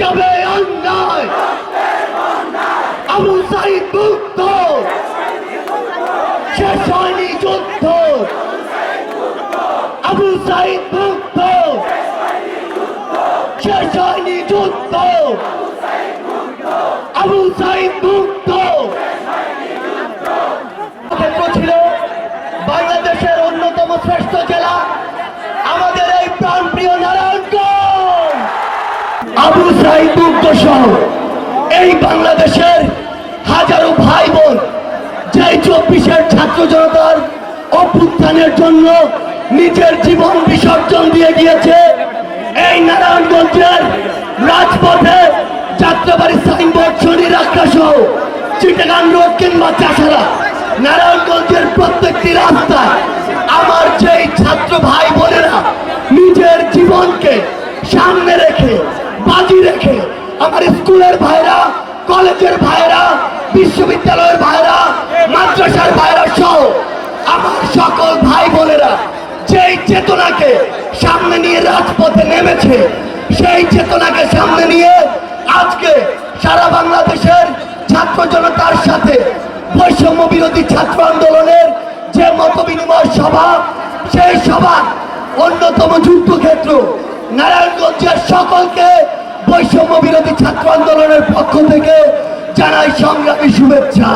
যাবে অন্যায় আবু সাইদ মুক্ত শেষ হয়নি যুদ্ধ আবু সাইদ মুক্ত শেষ হয়নি যুদ্ধ আবু সাইদ মুক্ত সাইদ সহ এই বাংলাদেশের হাজারো ভাই বোন যে চব্বিশের ছাত্র জনতার অভ্যুত্থানের জন্য নিজের জীবন বিসর্জন দিয়ে গিয়েছে এই নারায়ণগঞ্জের রাজপথে যাত্রাবাড়ি সাইনবোর্ড, শনি রাখা সহ চিটাগান রোড কিংবা চাষারা নারায়ণগঞ্জের প্রত্যেকটি রাস্তায় আমার যেই ছাত্র ভাই বোনেরা নিজের জীবনকে সামনে রেখে বাজি রেখে আমার স্কুলের ভাইরা, কলেজের ভাইরা, বিশ্ববিদ্যালয়ের ভাইরা, মাদ্রাসার ভাইরা সহ আমার সকল ভাই বোনেরা, যেই চেতনাকে সামনে নিয়ে রাজপথে নেমেছে, সেই চেতনাকে সামনে নিয়ে আজকে সারা বাংলাদেশের ছাত্র জনতার সাথে বৈষম্য বিরোধী ছাত্র আন্দোলনের যে মত বিনিময় সভা, সেই সভা অন্যতম যুদ্ধক্ষেত্র নারায়ণগঞ্জের সকলকে বৈষম্য বিরোধী ছাত্র আন্দোলনের পক্ষ থেকে জানাই সংগ্রামী শুভেচ্ছা।